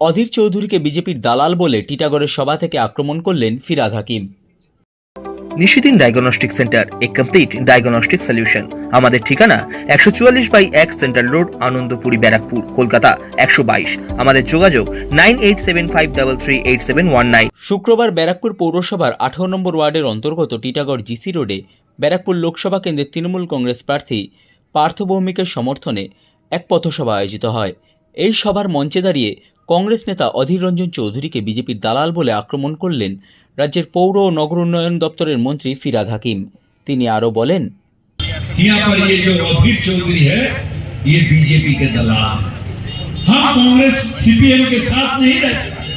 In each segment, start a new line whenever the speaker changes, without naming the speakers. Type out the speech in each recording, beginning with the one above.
অধীর চৌধুরীকে বিজেপির দালাল বলে টিটাগড়ের সভা থেকে আক্রমণ করলেন ফিরাদ হাকিম।
নিশিদিন ডায়াগনস্টিক সেন্টার এ কমপ্লিট ডায়াগনস্টিক সলিউশন আমাদের ঠিকানা একশো চুয়াল্লিশ বাই এক সেন্ট্রাল রোড আনন্দপুরি ব্যারাকপুর কলকাতা একশো বাইশ। আমাদের যোগাযোগ nine eight seven five double three eight seven one nine.
শুক্রবার ব্যারাকপুর পৌরসভার আঠারো নম্বর ওয়ার্ডের অন্তর্গত টিটাগড় জিসি রোডে ব্যারাকপুর লোকসভা কেন্দ্রের তৃণমূল কংগ্রেস প্রার্থী পার্থ ভৌমিকের সমর্থনে এক পথসভা আয়োজিত হয়। এই সভার মঞ্চে দাঁড়িয়ে কংগ্রেস নেতা অধীর রঞ্জন চৌধুরীকে বিজেপির দালাল বলে আক্রমণ করলেন রাজ্যের পৌর ও নগর উন্নয়ন দপ্তরের মন্ত্রী ফিরাদ হাকিম তিনি আরও বলেন
यहाँ पर ये जो अधीर चौधरी है ये बीजेपी के दलाल है हम कांग्रेस सीपीएम के साथ नहीं रह सकते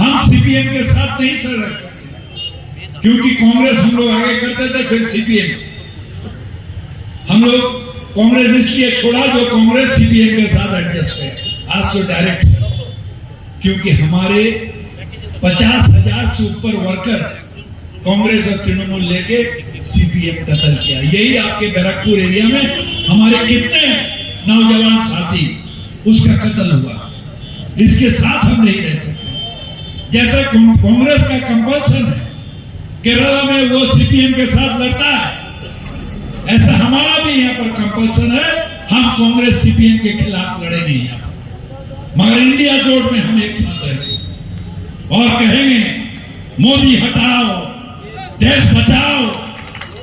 हम सीपीएम के साथ नहीं सर रह सकते क्योंकि कांग्रेस हम लोग आगे करते थे फिर सीपीएम हम लोग कांग्रेस इसलिए छोड़ा जो कांग्रेस सीपीएम के साथ एडजस्ट है आज तो डायरेक्ट क्योंकि हमारे पचास हज़ार से ऊपर वर्कर कांग्रेस और तृणमूल लेके सीपीएम कत्ल किया। यही आपके बैरकपुर एरिया में हमारे कितने नौजवान साथी उसका कत्ल हुआ। इसके साथ हम नहीं रह सकते। जैसा कांग्रेस का कंपल्सन है, केरला में वो सीपीएम के साथ लड़ता है, ऐसा हमारा भी यहाँ पर कंपल्सन है, हम कांग्रेस सीपीएम के खिलाफ लड़े नहीं यहाँ। मगर इंडिया जोड़ में हम एक साथ रहेंगे और कहेंगे मोदी हटाओ देश बचाओ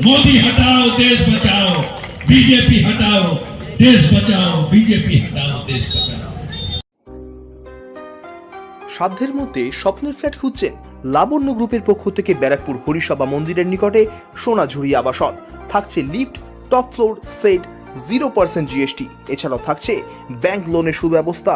मोदी हटाओ देश बचाओ बीजेपी हटाओ देश बचाओ बीजेपी हटाओ देश बचाओ
সাধ্যের মধ্যে স্বপ্নের ফ্ল্যাট খুঁজছেন লাবণ্য গ্রুপের পক্ষ থেকে ব্যারাকপুর হরিসভা মন্দিরের নিকটে সোনাঝুরি আবাসন থাকছে lift top floor set zero percent GST এছাড়াও থাকছে ব্যাংক লোনের সুব্যবস্থা